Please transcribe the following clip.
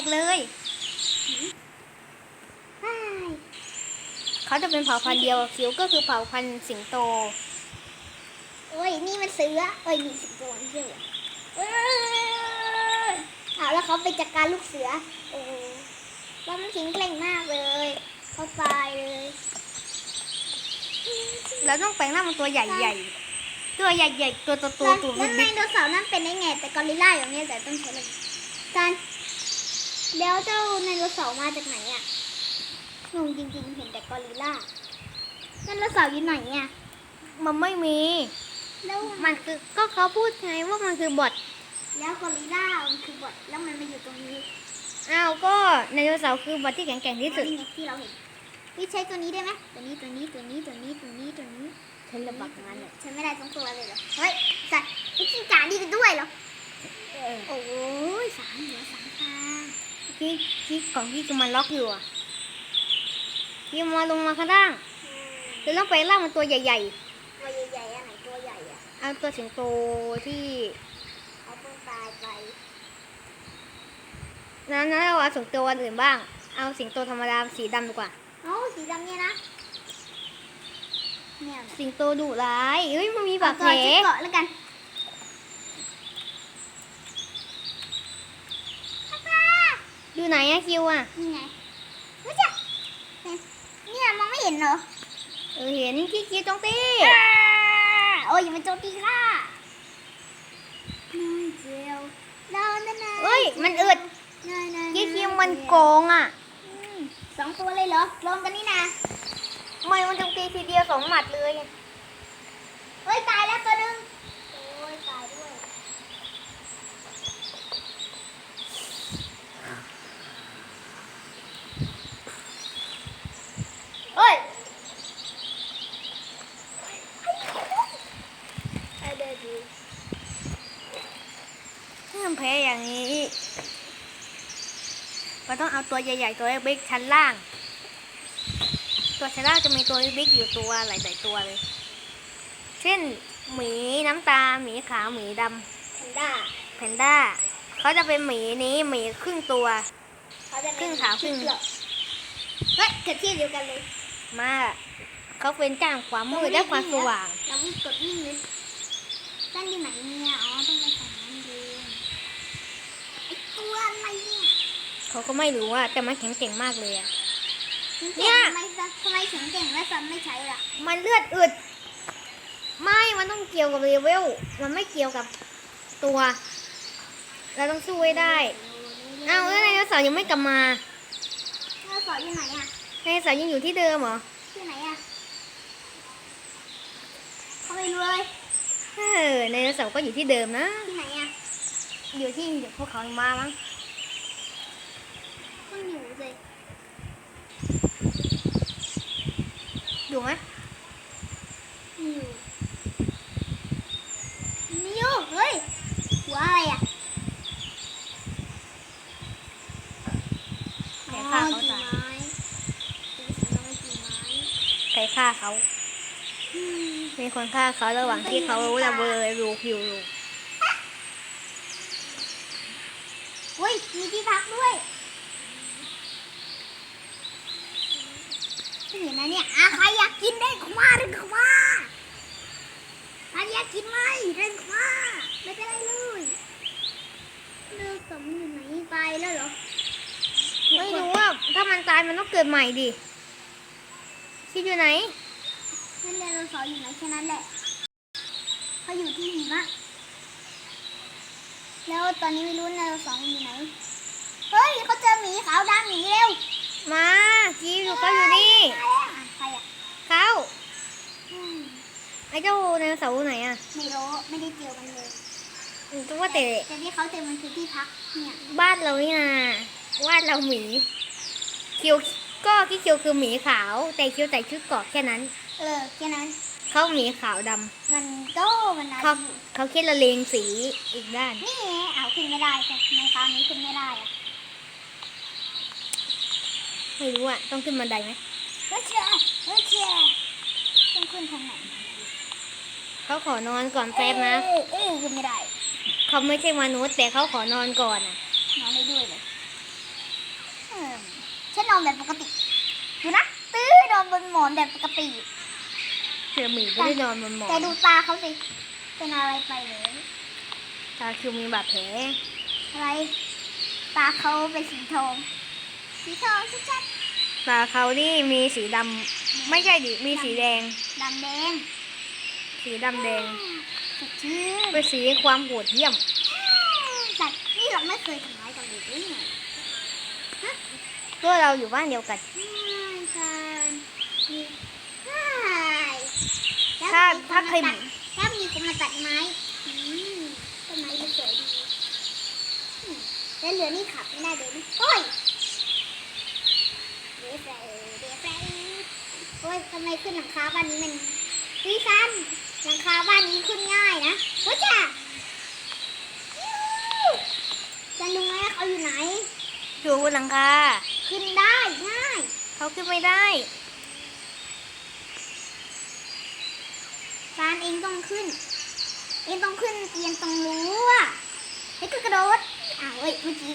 กเลยอ้ายเขาจะเป็นเผ่าพันธุ์เดียวกับคิวก็คือเผ่าพันธุ์สิงโต โอ้ยนี่มันเสือเอ้ยนี่สิงโตไม่ใช่เหรอเอ้ยเอาแล้วเขาไปจัดการลูกเสือ โอ้ว่ามันทิ้งเกร่งมากเลย เขาตายเลยแล้วต้องแปลงร่างเป็นตัวใหญ่ๆ ตัวใหญ่ๆ ตัวโตๆตัวแล้วไดบิ๊กโนเสาร์นั่นเป็นได้ไง แต่กอริลล่าอย่างเนี้ยแต่ต้องใช้เลยการ แล้วเจ้าไดโนเสาร์มาจากไหนอะงงจริงๆ เห็นแต่กอริลล่าไดโนเสาร์อยู่ไหนอะๆมันไม่มี แล้วมันคือก็เขาพูดไงว่ามันคือบอทแล้วกอริลล่ามันคือบอทแล้วมันมาอยู่ตรงนี้อ้าวก็ไดโนเสาร์คือบอทที่แข็งๆที่สุด นี่ไงที่เราเห็นวิใช้ตัวนี้ได้ไหมตัวนี้ตัวนี้ตัวนี้ตัวนี้ตัวนี้ตัวนี้ฉันระบักงานเนี่ยฉันไม่ได้ทั้งตัวเลยเหรอเฮ้ยสัตว์ไอ้กิ้งก่านี่กันด้วยเหรอเออ โอ้ยสามเหลือสามตา ที่ที่ของที่จะมันล็อกอยู่อะที่มาลงมาข้างล่างจะต้องไปล่างมันตัวใหญ่ตัวใหญ่ๆอันไหนตัวใหญ่อะๆเอาตัวสิงโตที่เขาเพิ่งตายไปนั้นนั้นเราเอาสิงโตอันอื่นบ้าง เอาสิงโตธรรมดาสีดำดีกว่าเอ้าสีดำเนี่ยนะเนี่ยนะสิงโตดุร้ายเฮ้ยมันมีบาดแผลเกาะชุดเกาะแล้วกัน อยู่ไหนอะคิวอะนี่ไงไม่ใช่เนี่ยมองไม่เห็นเหรอเออเห็นที่คิวตรงตีอ่าโอ้ยอย่ามาโจมตีข้าน้อยเจียวเรานั่นนะเฮ้ยมันอึดน้อยๆๆที่คิวมันโกงอะอืมสองตัวเลยเหรอรวมกันนี่นะไม่มันโจมตีทีเดียวสองหมัดเลยเฮ้ยตายแล้วตัวหนึงโอ้ยตายด้วย เฮ้ย ไอเดดู ถ้ามันแพ้อย่างนี้เราต้องเอาตัวใหญ่ๆตัวเล็กๆชั้นล่าง ตัวชั้นล่างจะมีตัวบิ๊กๆอยู่ตัวหลายๆตัวเลย เช่นหมีน้ำตาหมีขาวหมีดำแพนด้าแพนด้าเขาจะเป็นหมีนี้หมีครึ่งตัวเขาจะครึ่งขาวครึ่งเกือบเฮ้ยเกิดที่เดียวกันเลย มากเขาเป็นจ้างความมืดและความสว่างเราวิ่งกดวิ่งเลยตั้นอยู่ไหนเนี่ยอ๋อต้องไปฝั่งนั้นเองไอ ตัวอะไรเนี่ยเขาก็ไม่รู้อะแต่มันแข็งเก่งมากเลยอะฉันเนี่เก่งยทำไมจะทำไมฉันเก่งและซันไม่ใช้ล่ะมันเลือดอึด ไม่ มันต้องเกี่ยวกับเลเวล มันไม่เกี่ยวกับตัว เราต้องสู้ให้ได้เอาแล้วไดโนเสาร์ยังไม่กลับมาเราสอนอยู่ไหนอะไดโนเสาร์ยังอยู่ที่เดิมเหรอที่ไหนอะเขาไม่รู้เลยเออไดโนเสาร์ก็อยู่ที่เดิมนะ ที่ไหนอะ อยู่ที่ภูเขาหิมามั้ง ต้องอยู่สิอยู่ไหมไม่อยู่ไม่อยู่เฮ้ยหัวอะไรอะใครฆ่าเขากิ่งตายไม้เป็นสีน้อยกิ่งไม้ใครฆ่าเขาอืมมีคนฆ่าเขาระหว่างที่เขาระเบิดรูกอยู่อุ้ย มีที่พักด้วยไม่เห็ นนะเนี่ยอะใครอยากกินได้ขมาเดินขมาใครอยากกินไหมเดินขมาไม่เป็นไรเลยเลิกกับมันอยู่ไหนไปแล้วเหรอไม่รู้ว่าถ้ามันตายมันต้องเกิดใหม่ดิคิดอยู่ไหนนั่นไดโนเสาร์อยู่ไหนแค่นั้นแหละเขาอยู่ที่หิมะแล้วตอนนี้ไม่รู้ไดโนเสาร์มันอยู่ไหนเฮ้ยเขาเจอหมีขาวดำหมีเร็วมาคิวอยู่เขาอยู่นี่ มาแล้วอะใครอะ เขา อืม ไอ้ เจ้าไดโนเสาร์ไหนอะไม่รู้ไม่ได้เจอมันเลยตัวว่าแต่ แต่ที่เขาเจอมันคือที่พักเนี่ยบ้านเรานี่นะบ้านเราหมีคิวก็ที่คิวคือหมีขาว แต่คิวใส่ชุดเกราะแค่นั้น เออแค่นั้นเขาหมีขาวดำมันก็มันน่าเขาอยู่เขาคิดละเลงสีอีกด้าน นี่ไงเอาขึ้นไม่ได้แต่ในคราวนี้ขึ้นไม่ได้อะไม่รู้อะต้องขึ้นบันไดไหมเฮ้ยเชี่ยเฮ้ยเชี่ยต้องขึ้นทางไหน เขาขอนอนก่อนแป๊บนะเอ้ยเอ้ยขึ้นไม่ได้เขาไม่ใช่มนุษย์แต่เขาขอนอนก่อนอะนอนได้ด้วยเลยแบบปกติดูนะตื้อโดนบนหมอนแบบปกติเสือหมีไม่ได้นอนบนหมอแต่นดูตาเขาสิเป็นอะไรไปเลยตาคือมีบาดแผลอะไรตาเขาเป็นสีทองสีทองชัดตาเขานี่มีสีดำไม่ใช่ดิมีสีแดงๆดำแดง สีดำแดง สดชื่นเป็นสีความโหดเหี้ยม สัตว์นี่เราไม่เคยทำร้ายกันเลยได้ไงตัวเราอยู่บ้านเดียวกันใช่กันมีใช่ถ้าถ้าเคยถ้ามีคนมาตัดไม้อืมต้นไม้มันสวยดีอืมแล้วเหลือนี่ขับไม่ได้เลยนะโอ้ยเดฟไรเดฟไรโอ้ยทำไมขึ้นหลังคาบ้านนี้มันวิซัน หลังคาบ้านนี้ขึ้นง่ายนะโอ้ยจ้าจะรู้ไหมว่าเขาอยู่ไหน อยู่บนหลังคา ขึ้นได้ง่าย เขาขึ้นไม่ได้ฟานเองต้องขึ้น เองต้องขึ้นเตียงตรงรั้วให้ก็กระโดดอ้าวเว้ยเมื่อกี้